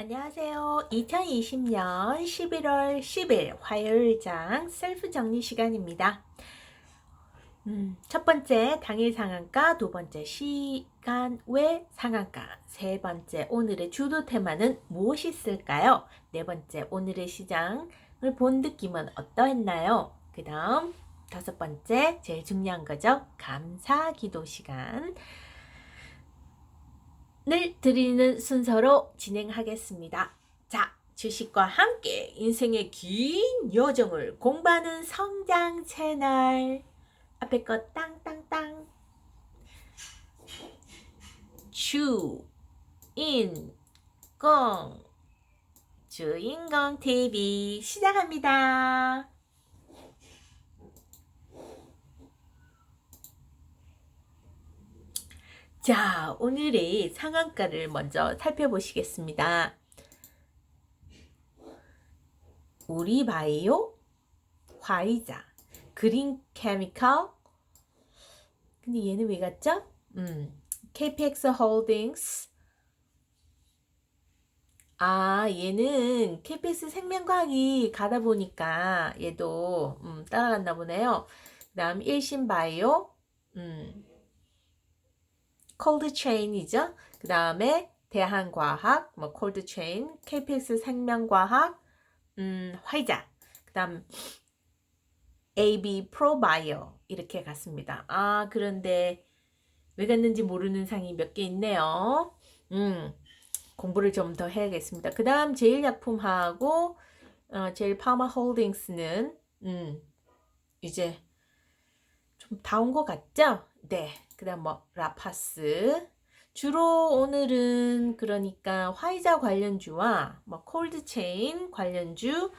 안녕하세요. 2020년 11월 10일 화요일장 셀프 정리 시간입니다. 음, 첫 번째 당일 상한가, 두 번째 시간 외 상한가, 세 번째 오늘의 주도 테마는 무엇이 있을까요? 네 번째 오늘의 시장을 본 느낌은 어떠했나요? 그 다음 다섯 번째 제일 중요한 거죠. 감사 기도 시간. 늘 드리는 순서로 진행하겠습니다. 자, 주식과 함께 인생의 긴 여정을 공부하는 성장 채널. 앞에 거 땅땅땅. 주, 인, 공. 주인공 TV 시작합니다. 자, 오늘의 상한가를 먼저 살펴보시겠습니다. 우리 바이오, 화이자, 그린 케미컬. 근데 얘는 왜 갔죠? 음, KPX 홀딩스. 아, 얘는 KPX 생명과학이 가다 보니까 얘도 음, 따라갔나 보네요. 그 다음 일신바이오, 음, 콜드 체인이죠. 그 다음에 대한과학, 뭐 체인, KPX 생명과학, 음, 화이자. 그 다음 AB 프로바이오 이렇게 갔습니다. 아 그런데 왜 갔는지 모르는 상이 몇 개 있네요. 음 공부를 좀 더 해야겠습니다. 그 다음 제일약품하고 어, 제일 파마 홀딩스는 음 이제 좀 다 온 것 같죠? 네. 그 다음 뭐 라파스 주로 오늘은 그러니까 화이자 관련주와 뭐 콜드체인 관련주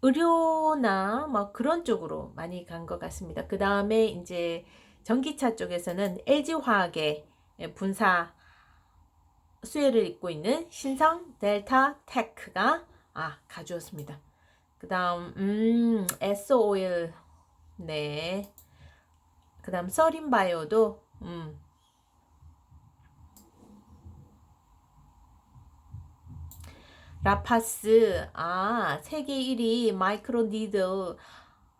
의료나 뭐 그런 쪽으로 많이 간 것 같습니다. 그 다음에 이제 전기차 쪽에서는 LG화학의 분사 수혜를 잇고 있는 신성 델타 테크가 아 가져왔습니다. 그 다음 음 S오일 네. 그 다음 서린바이오도 음. 라파스, 아, 세계 1위 마이크로 니드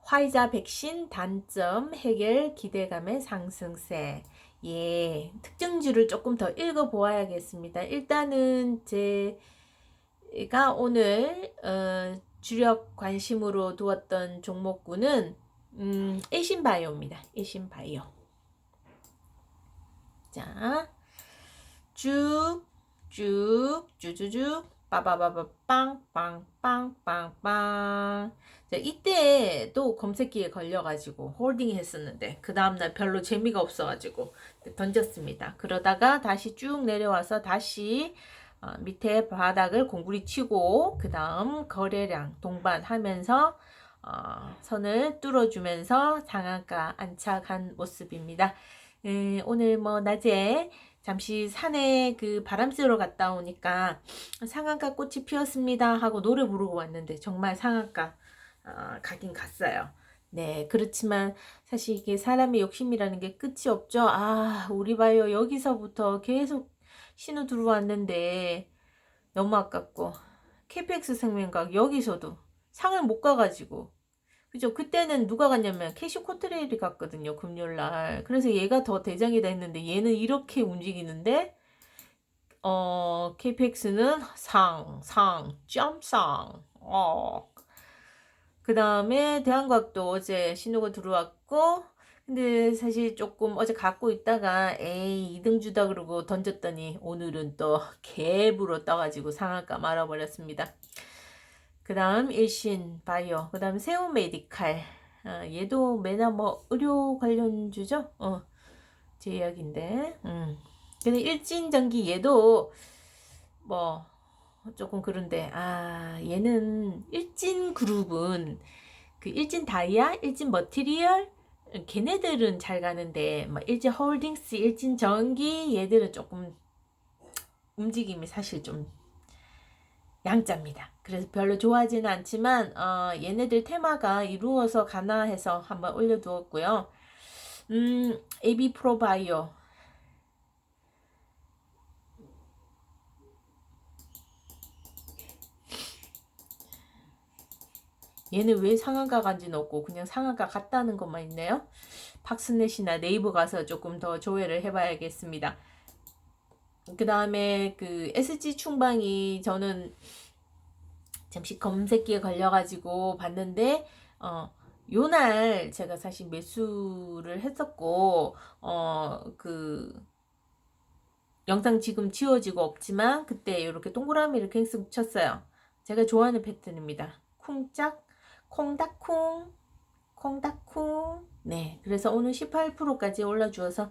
화이자 백신 단점 해결 기대감의 상승세. 예, 특징주를 조금 더 읽어 보아야겠습니다. 일단은 제가 오늘 어, 주력 관심으로 두었던 종목군은 음, 에신바이오입니다. 에신바이오. 자, 쭉, 쭉, 쭉쭉쭉, 빠바바바, 빵, 빵, 빵, 빵, 빵. 자, 이때도 검색기에 걸려가지고 홀딩 했었는데, 그 다음날 별로 재미가 없어가지고 던졌습니다. 그러다가 다시 쭉 내려와서 다시 어, 밑에 바닥을 공구리 치고, 그 다음 거래량 동반하면서 어, 선을 뚫어주면서 상한가 안착한 모습입니다. 음, 오늘 뭐 낮에 잠시 산에 그 바람 쐬러 갔다 오니까 상한가 꽃이 피었습니다 하고 노래 부르고 왔는데 정말 상한가 어, 가긴 갔어요. 네, 그렇지만 사실 이게 사람의 욕심이라는 게 끝이 없죠. 아, 우리 봐요. 여기서부터 계속 신호 들어왔는데 너무 아깝고 KPX 생명각 여기서도 상을 못 가가지고 그죠? 그때는 누가 갔냐면 캐시 코트레일이 갔거든요. 금요일 날. 그래서 얘가 더 대장이다 했는데 얘는 이렇게 움직이는데 어, KPX는 상, 상, 점상. 어. 그 다음에 대한과학도 어제 신호가 들어왔고 근데 사실 조금 어제 갖고 있다가 에이 2등 주다 그러고 던졌더니 오늘은 또 갭으로 떠가지고 상한가 말아버렸습니다. 그 다음 일신 바이오 그 다음 세우 메디칼. 어, 얘도 매나 뭐 의료 관련주죠? 어, 제 이야기인데. 음. 근데 일진전기 얘도 뭐 조금 그런데 아 얘는 일진 그룹은 그 일진 다이아 일진 머티리얼 걔네들은 잘 가는데 뭐 일진 홀딩스 일진 전기 얘들은 조금 움직임이 사실 좀 양자입니다. 그래서 별로 좋아하지는 않지만 어, 얘네들 테마가 이루어서 가나해서 한번 올려두었고요. 음, AB 프로바이오 얘는 왜 상한가 간지는 없고 그냥 상한가 갔다는 것만 있네요. 박스넷이나 네이버 가서 조금 더 조회를 해봐야겠습니다. 그 다음에 그 SG 충방이 저는 잠시 검색기에 걸려가지고 봤는데 어 요 날 제가 사실 매수를 했었고 어 그 영상 지금 지워지고 없지만 그때 이렇게 동그라미 이렇게 쓱 쳤어요. 제가 좋아하는 패턴입니다. 쿵짝 콩닥쿵 콩닥쿵 네 그래서 오늘 18%까지 올라주어서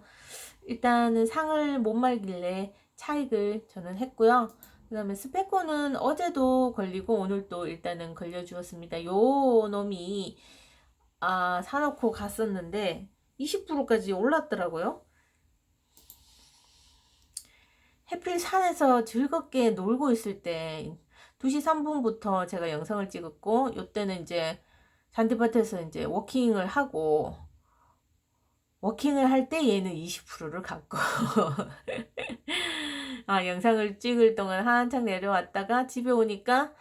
일단은 상을 못 말길래 차익을 저는 했고요. 그 다음에 스페코는 어제도 걸리고 오늘 또 일단은 걸려주었습니다. 요 놈이 아 사놓고 갔었는데 20%까지 올랐더라고요. 해필 산에서 즐겁게 놀고 있을 때 2시 3분부터 제가 영상을 찍었고 요때는 이제 잔디밭에서 이제 워킹을 하고 워킹을 할 때 얘는 20%를 갖고 아 영상을 찍을 동안 한창 내려왔다가 집에 오니까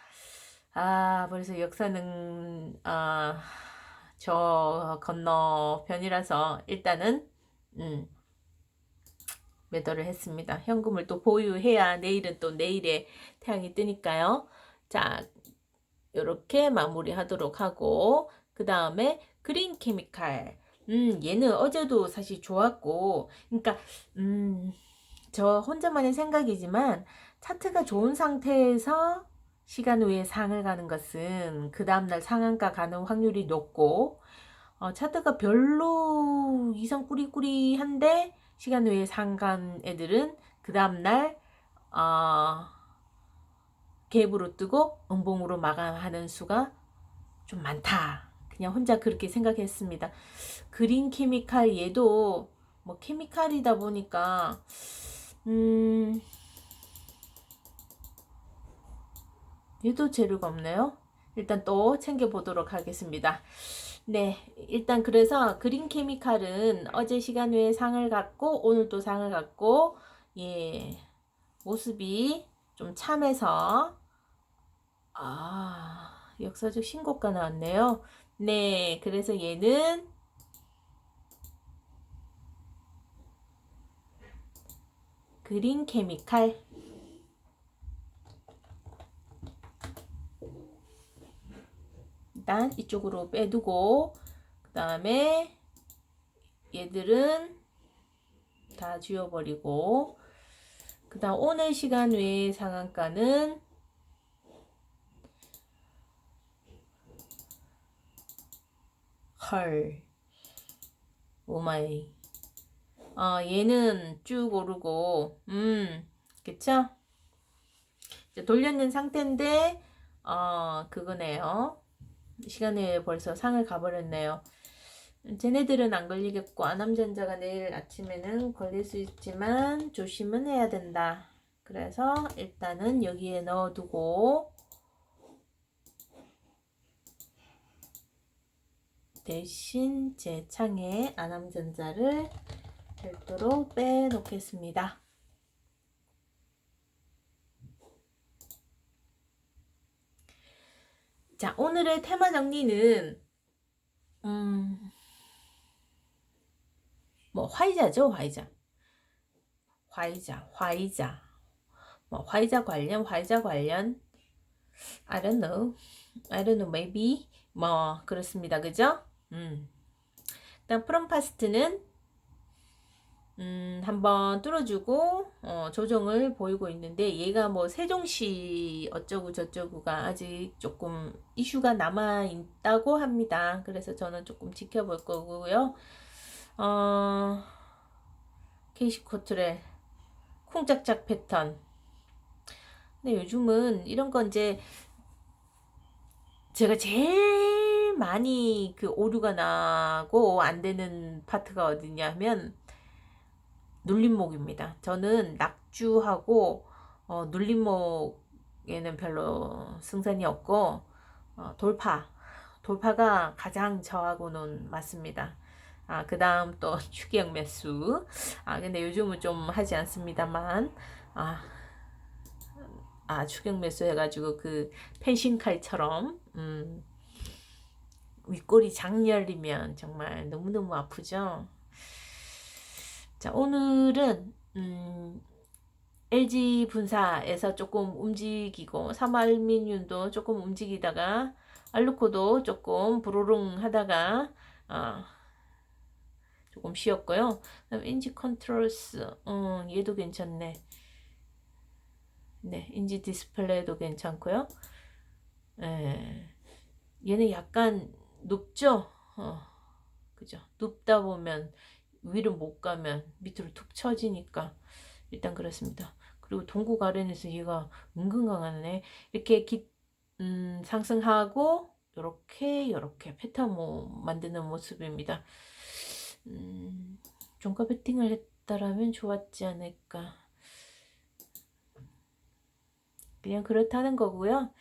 아 벌써 역사는 아 저 건너편이라서 일단은 음 매도를 했습니다. 현금을 또 보유해야 내일은 또 내일에 태양이 뜨니까요. 자, 이렇게 마무리하도록 하고 그 다음에 그린 케미칼. 음, 얘는 어제도 사실 좋았고, 그러니까 음, 저 혼자만의 생각이지만 차트가 좋은 상태에서 시간 후에 상을 가는 것은 그 다음날 상한가 가는 확률이 높고 어, 차트가 별로 이상 꾸리꾸리한데 시간 후에 상간 애들은 그 다음날 어, 갭으로 뜨고 음봉으로 마감하는 수가 좀 많다. 그냥 혼자 그렇게 생각했습니다. 그린 케미칼 얘도 뭐 케미칼이다 보니까 음 얘도 재료가 없네요. 일단 또 챙겨보도록 하겠습니다. 네, 일단 그래서 그린 케미칼은 어제 시간 외에 상을 갖고 오늘 또 상을 갖고 예 모습이 좀 참해서 아 역사적 신고가 나왔네요. 네, 그래서 얘는 그린 케미칼. 일단 이쪽으로 빼두고 그 다음에 얘들은 다 지워버리고 그 다음 오늘 시간 외의 상한가는 헐 오마이 어 얘는 쭉 오르고 음 그쵸 이제 돌려는 상태인데 어 그거네요 시간에 벌써 상을 가버렸네요. 쟤네들은 안 걸리겠고 아남전자가 내일 아침에는 걸릴 수 있지만 조심은 해야 된다. 그래서 일단은 여기에 넣어두고 대신 제 창에 아남전자를 별도로 빼놓겠습니다. 자, 오늘의 테마 정리는 음, 뭐 화이자죠, 화이자. 화이자, 화이자. 뭐 화이자 관련, 화이자 관련. I don't know. I don't know. Maybe 뭐 그렇습니다. 그죠? 음. 일단 프롬 파스트는 음, 한번 뚫어주고 어, 조정을 보이고 있는데 얘가 뭐 세종시 어쩌고 저쩌고가 아직 조금 이슈가 남아 있다고 합니다. 그래서 저는 조금 지켜볼 거고요. 어, 케이시 코트레 쿵짝짝 패턴. 근데 요즘은 이런 건 이제 제가 제일 많이 그 오류가 나고 안 되는 파트가 어디냐 하면 눌림목입니다. 저는 낙주하고 어, 눌림목에는 별로 승산이 없고 어, 돌파 돌파가 가장 저하고는 맞습니다. 아, 그 다음 또 추격 매수. 아, 근데 요즘은 좀 하지 않습니다만, 아, 아, 추격 매수 해가지고 그 펜싱 칼처럼, 음, 윗골이 장열리면 정말 너무너무 아프죠. 자, 오늘은 음, LG 분사에서 조금 움직이고 삼알민윤도 조금 움직이다가 알루코도 조금 부르릉 하다가 어, 조금 쉬었고요. 그다음 인지 컨트롤스, 어, 얘도 괜찮네. 네, 인지 디스플레이도 괜찮고요. 예, 얘는 약간 높죠? 어, 그죠? 높다 보면 위로 못 가면 밑으로 툭 쳐지니까 일단 그렇습니다. 그리고 동국 아래에서 얘가 은근 강하네. 이렇게 기, 음, 상승하고 요렇게 요렇게 패턴 뭐 만드는 모습입니다. 음, 종가 베팅을 했다라면 좋았지 않을까. 그냥 그렇다는 거고요.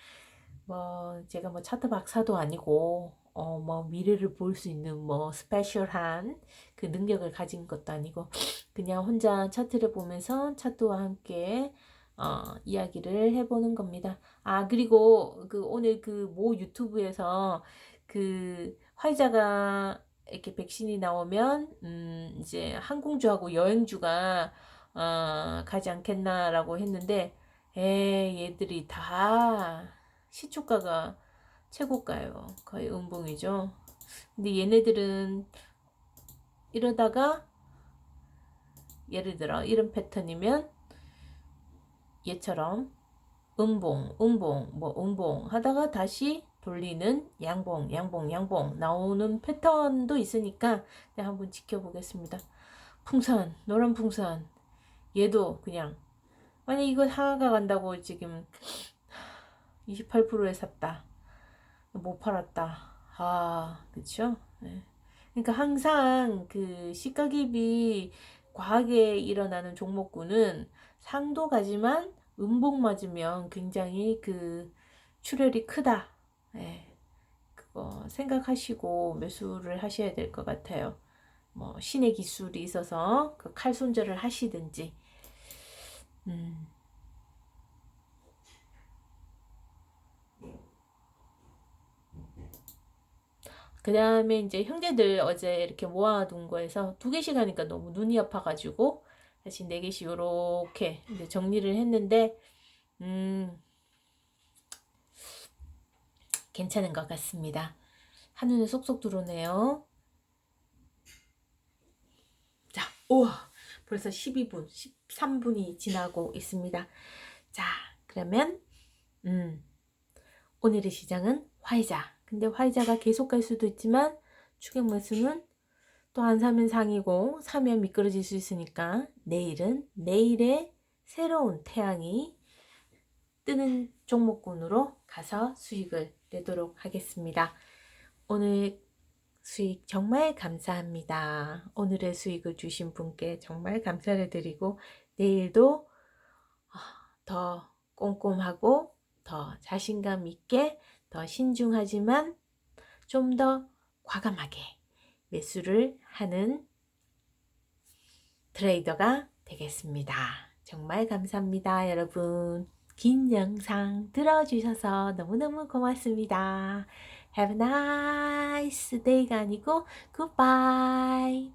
뭐 제가 뭐 차트 박사도 아니고 어 뭐 미래를 볼 수 있는 뭐 스페셜한 그 능력을 가진 것도 아니고 그냥 혼자 차트를 보면서 차트와 함께 어 이야기를 해보는 겁니다. 아 그리고 그 오늘 그 모 유튜브에서 그 화이자가 이렇게 백신이 나오면 음 이제 항공주하고 여행주가 어 가지 않겠나라고 했는데 에 얘들이 다 시초가가 최고가예요. 거의 음봉이죠. 근데 얘네들은 이러다가 예를 들어 이런 패턴이면 얘처럼 음봉, 음봉, 뭐 음봉 하다가 다시 돌리는 양봉, 양봉, 양봉 나오는 패턴도 있으니까 한번 지켜보겠습니다. 풍선, 노란 풍선 얘도 그냥 만약 이거 하나가 간다고 지금 28%에 샀다. 못 팔았다. 아, 그쵸? 네. 그러니까 항상 그 시가깁이 과하게 일어나는 종목군은 상도 가지만 음봉 맞으면 굉장히 그 출혈이 크다. 네. 그거 생각하시고 매수를 하셔야 될 것 같아요. 뭐 신의 기술이 있어서 그 칼 손절을 하시든지. 음. 그 다음에 이제 형제들 어제 이렇게 모아둔 거에서 두 개씩 하니까 너무 눈이 아파가지고 다시 네 개씩 요렇게 이제 정리를 했는데, 음, 괜찮은 것 같습니다. 한눈에 쏙쏙 들어오네요. 자, 우와, 벌써 12분, 13분이 지나고 있습니다. 자, 그러면, 음, 오늘의 시장은 화이자. 근데 화이자가 계속 갈 수도 있지만 추격 매수는 또 안 사면 상이고 사면 미끄러질 수 있으니까 내일은 내일의 새로운 태양이 뜨는 종목군으로 가서 수익을 내도록 하겠습니다. 오늘 수익 정말 감사합니다. 오늘의 수익을 주신 분께 정말 감사를 드리고 내일도 더 꼼꼼하고 더 자신감 있게 더 신중하지만 좀 더 과감하게 매수를 하는 트레이더가 되겠습니다. 정말 감사합니다, 여러분. 긴 영상 들어주셔서 너무너무 고맙습니다. Have a nice day가 아니고 goodbye.